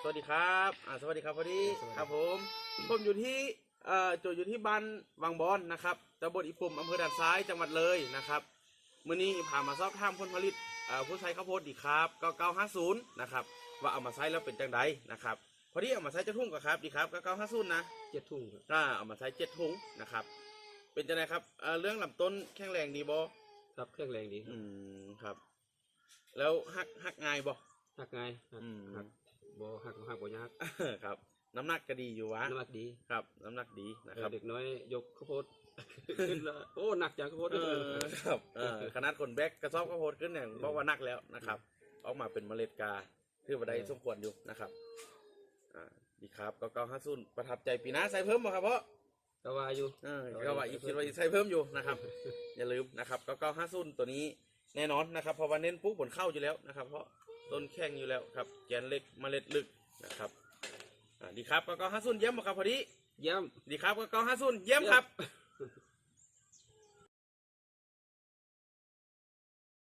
สวัสดีครับอ่าสวัสดีครับพอดีสวัสดีครับผมผมอยู่ที่เอ่อจุดอยู่ที่บ้านวังบอนนะครับตำบลอีปุ่มอำเภอด่านซ้ายจังหวัดเลยนะครับมื้อนี้พามาสอบถามผลผลิตเอ่อผู้ใช้ข้าวโพดดีครับ9950นะครับว่าเอามาใช้แล้วเป็นจังไดนะครับพอดีเอามาใช้จะทุ่งกับครับดีครับ9950นะเจ็ดทุ่งครับอ่าเอามาใช้เจ็ดถุงนะครับ เป็นจังไดครับเอ่อเรื่องลำต้นแข็งแรงดีบ่ครับเครื่องแรงดีครับอืมครับ แล้วหักหักง่ายบ่หักง่ายหัก อืมหักบ่หักหักบ่ยากครับ น้ำหนักก็ดีอยู่วะน้ำหนักดีครับ น้ำหนักดีนะครับเด็กน้อยยกข้าวโพดขึ้นแล้วโอ้หนักจังข้าวโพดเออครับเออขนาดคนแบกกระสอบข้าวโพดขึ้นเนี่ยบอกว่านักแล้วนะครับ ออกมาเป็นเมล็ดกาคือบันไดสมควรอยู่นะครับอ่าดีครับก็เก้าห้าศูนย์ประทับใจปีหน้าใส่เพิ่มบ่ครับเพราะก็ว่าอยู่เออก็ว่าอีกคิดว่าอีกใส่เพิ่มอยู่นะครับ อย่าลืมนะครับก็เก้าห้าศูนย์ตัวนี้แน่นอนนะครับเพราะว่าเน้นปลูกผลเข้าอยู่แล้วนะครับ เพราะ ต้นแข็งอยู่แล้วครับ แกนเล็กเมล็ดลึกนะครับอ่าดีครับก็เก้าห้าศูนย์เยี่ยมบ่ครับพอดี เยี่ยม ดีครับก็เก้าห้าศูนย์เยี่ยมครับ